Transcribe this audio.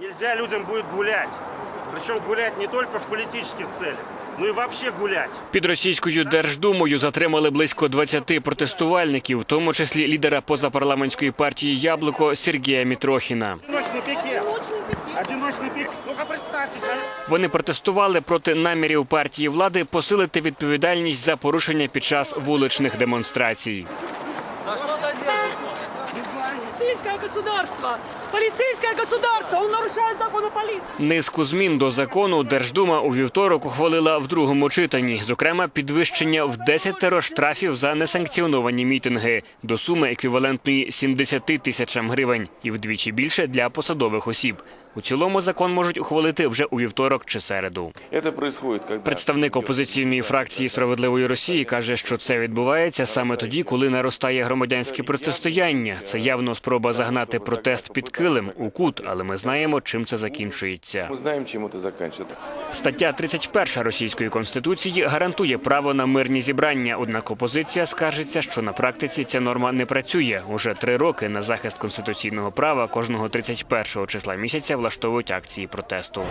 Нельзя людям будет гулять. Причем гулять не только в политических целях, но и вообще гулять. Під російською держдумою затримали близько 20 протестувальників, в тому числі лідера позапарламентської партії Яблуко Сергія Мітрохіна. Одиночный пикет. Ну-ка представьтесь. Вони протестували проти намірів партії влади посилити відповідальність за порушення під час вуличних демонстрацій. Полицейское государство! Полицейское государство! Он нарушает закон о полиции! Низку змін до закону Держдума у вівторок ухвалила в другому читанні. Зокрема, підвищення в 10 штрафів за несанкціоновані мітинги до суми еквівалентної 70 тисячам гривень і вдвічі більше для посадових осіб. У цілому закон можуть ухвалити вже у вівторок чи середу. Это происходит, когда... Представник опозиційної фракції справедливої Росії каже, що це відбувається саме тоді, коли наростає громадянське протистояння. Це явно спроба загнати протест під килим у кут, але ми знаємо, чим це закінчується. Мы знаем, чем это заканчивается. Стаття 31 російської конституції гарантує право на мирні зібрання. Однак опозиція скаржиться, що на практиці ця норма не працює. Уже три роки на захист конституційного права кожного 31 числа місяця влаштовують акції протесту.